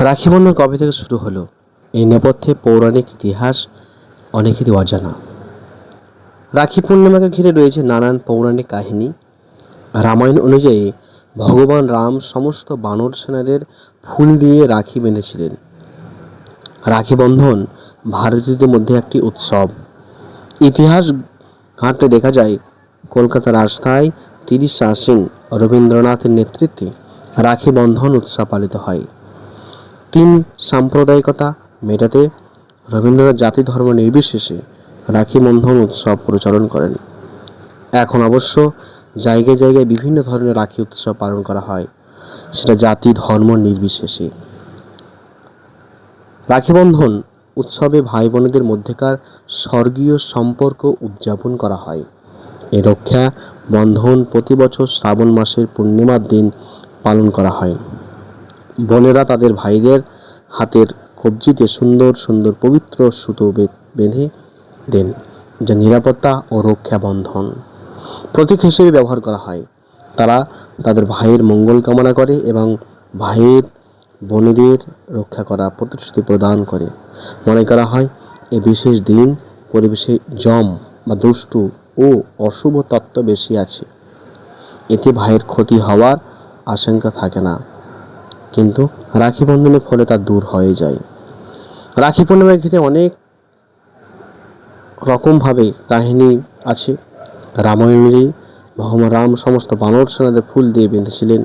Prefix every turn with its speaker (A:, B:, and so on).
A: রাখি বন্ধন কবে থেকে শুরু হলো? এই নেপথ্যে পৌরাণিক ইতিহাস অনেকেরই অজানা। রাখি পূর্ণিমাকে ঘিরে রয়েছে নানান পৌরাণিক কাহিনী। রামায়ণ অনুযায়ী ভগবান রাম সমস্ত বানর সেনাদের ফুল দিয়ে রাখি বেঁধেছিলেন। রাখি বন্ধন ভারতীয়দের মধ্যে একটি উৎসব। ইতিহাস ঘাঁটলে দেখা যায়, কলকাতার রাস্তায় তিরিশে আশ্বিন রবীন্দ্রনাথের নেতৃত্বে রাখি বন্ধন উৎসব পালিত হয়। তিন সাম্প্রদায়িকতা মেটাতে রবীন্দ্রনাথ জাতি ধর্ম নির্বিশেষে রাখি বন্ধন উৎসব প্রচলন করেন। এখন অবশ্য জায়গায় জায়গায় বিভিন্ন ধরনের রাখি উৎসব পালন করা হয়, সেটা জাতি ধর্ম নির্বিশেষে। রাখি বন্ধন উৎসবে ভাই বোনেদের মধ্যেকার স্বর্গীয় সম্পর্ক উদযাপন করা হয়। এ রক্ষা বন্ধন প্রতি বছর শ্রাবণ মাসের পূর্ণিমার দিন পালন করা হয়। বোনেরা তাদের ভাইদের হাতের কবজিতে সুন্দর সুন্দর পবিত্র সুতো বেঁধে দেন যা নিরাপত্তা ও রক্ষা বন্ধন। প্রতীক হিসেবে ব্যবহার করা হয়। তারা তাদের ভাইয়ের মঙ্গল কামনা করে এবং ভাইয়ের বোনেদের রক্ষা করা প্রতিশ্রুতি প্রদান করে। মনে করা হয় এই বিশেষ দিন পরিবেশে জম বা দুষ্টু ও অশুভ তত্ত্ব বেশি আছে। এতে ভাইয়ের ক্ষতি হওয়ার আশঙ্কা থাকে না। কিন্তু রাখি বন্ধনের ফলে তা দূর হয়ে যায়। রাখি পূর্ণিমার ঘিরে অনেক রকমভাবে কাহিনী আছে। রামায়ণেরই ভগবান রাম, সমস্ত বানর সেনাদের ফুল দিয়ে বেঁধেছিলেন।